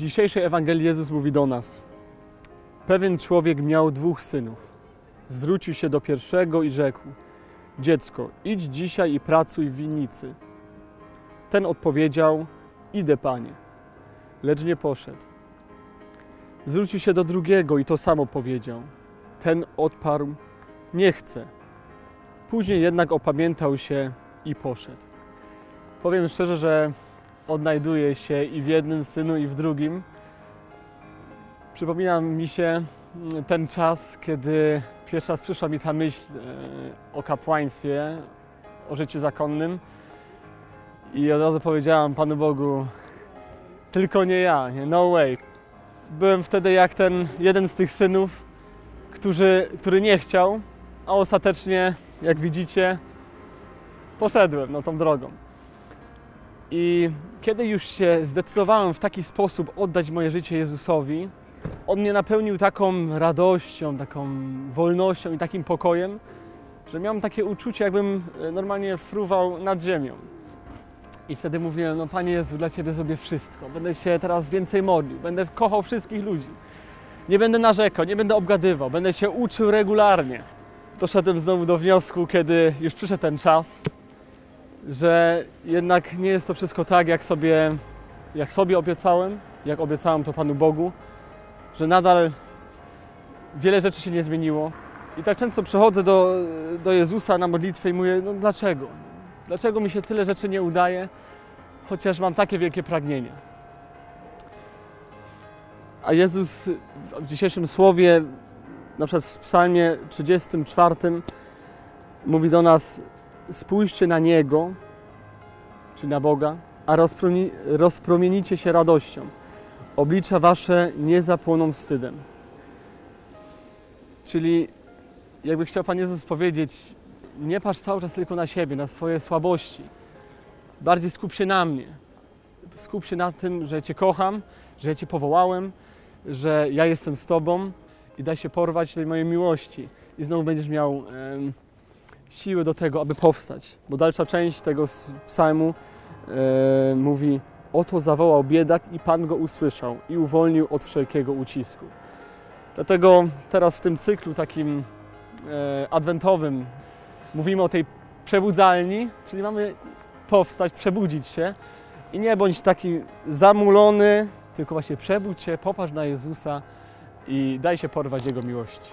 dzisiejszej Ewangelii Jezus mówi do nas. Pewien człowiek miał dwóch synów. Zwrócił się do pierwszego i rzekł: Dziecko, idź dzisiaj i pracuj w winnicy. Ten odpowiedział: Idę, panie. Lecz nie poszedł. Zwrócił się do drugiego i to samo powiedział. Ten odparł: Nie chcę. Później jednak opamiętał się i poszedł. Powiem szczerze, że odnajduję się i w jednym synu, i w drugim. Przypomina mi się mm, ten czas, kiedy pierwszy raz przyszła mi ta myśl e, o kapłaństwie, o życiu zakonnym. I od razu powiedziałam Panu Bogu, tylko nie ja, nie, no way. Byłem wtedy jak ten jeden z tych synów, który, który nie chciał, a ostatecznie, jak widzicie, poszedłem no, tą drogą. I kiedy już się zdecydowałem w taki sposób oddać moje życie Jezusowi, On mnie napełnił taką radością, taką wolnością i takim pokojem, że miałem takie uczucie, jakbym e, normalnie fruwał nad ziemią. I wtedy mówiłem, no Panie Jezu, dla Ciebie zrobię wszystko. Będę się teraz więcej modlił, będę kochał wszystkich ludzi. Nie będę narzekał, nie będę obgadywał, będę się uczył regularnie. Doszedłem znowu do wniosku, kiedy już przyszedł ten czas, że jednak nie jest to wszystko tak, jak sobie, jak sobie obiecałem, jak obiecałem to Panu Bogu, że nadal wiele rzeczy się nie zmieniło. I tak często przychodzę do, do Jezusa na modlitwę i mówię, no dlaczego? Dlaczego mi się tyle rzeczy nie udaje, chociaż mam takie wielkie pragnienie? A Jezus w dzisiejszym słowie, na przykład w psalmie 34, mówi do nas, spójrzcie na Niego, czyli na Boga, a rozpromi- rozpromienicie się radością. Oblicza wasze nie zapłoną wstydem. Czyli jakby chciał Pan Jezus powiedzieć, nie patrz cały czas tylko na siebie, na swoje słabości. Bardziej skup się na mnie. Skup się na tym, że Cię kocham, że ja Cię powołałem, że ja jestem z Tobą i daj się porwać tej mojej miłości. I znowu będziesz miał em, siły do tego, aby powstać. Bo dalsza część tego psalmu e, mówi Oto zawołał biedak i Pan go usłyszał i uwolnił od wszelkiego ucisku. Dlatego teraz w tym cyklu takim e, adwentowym mówimy o tej przebudzalni, czyli mamy powstać, przebudzić się i nie bądź taki zamulony, tylko właśnie przebudź się, popatrz na Jezusa i daj się porwać Jego miłości.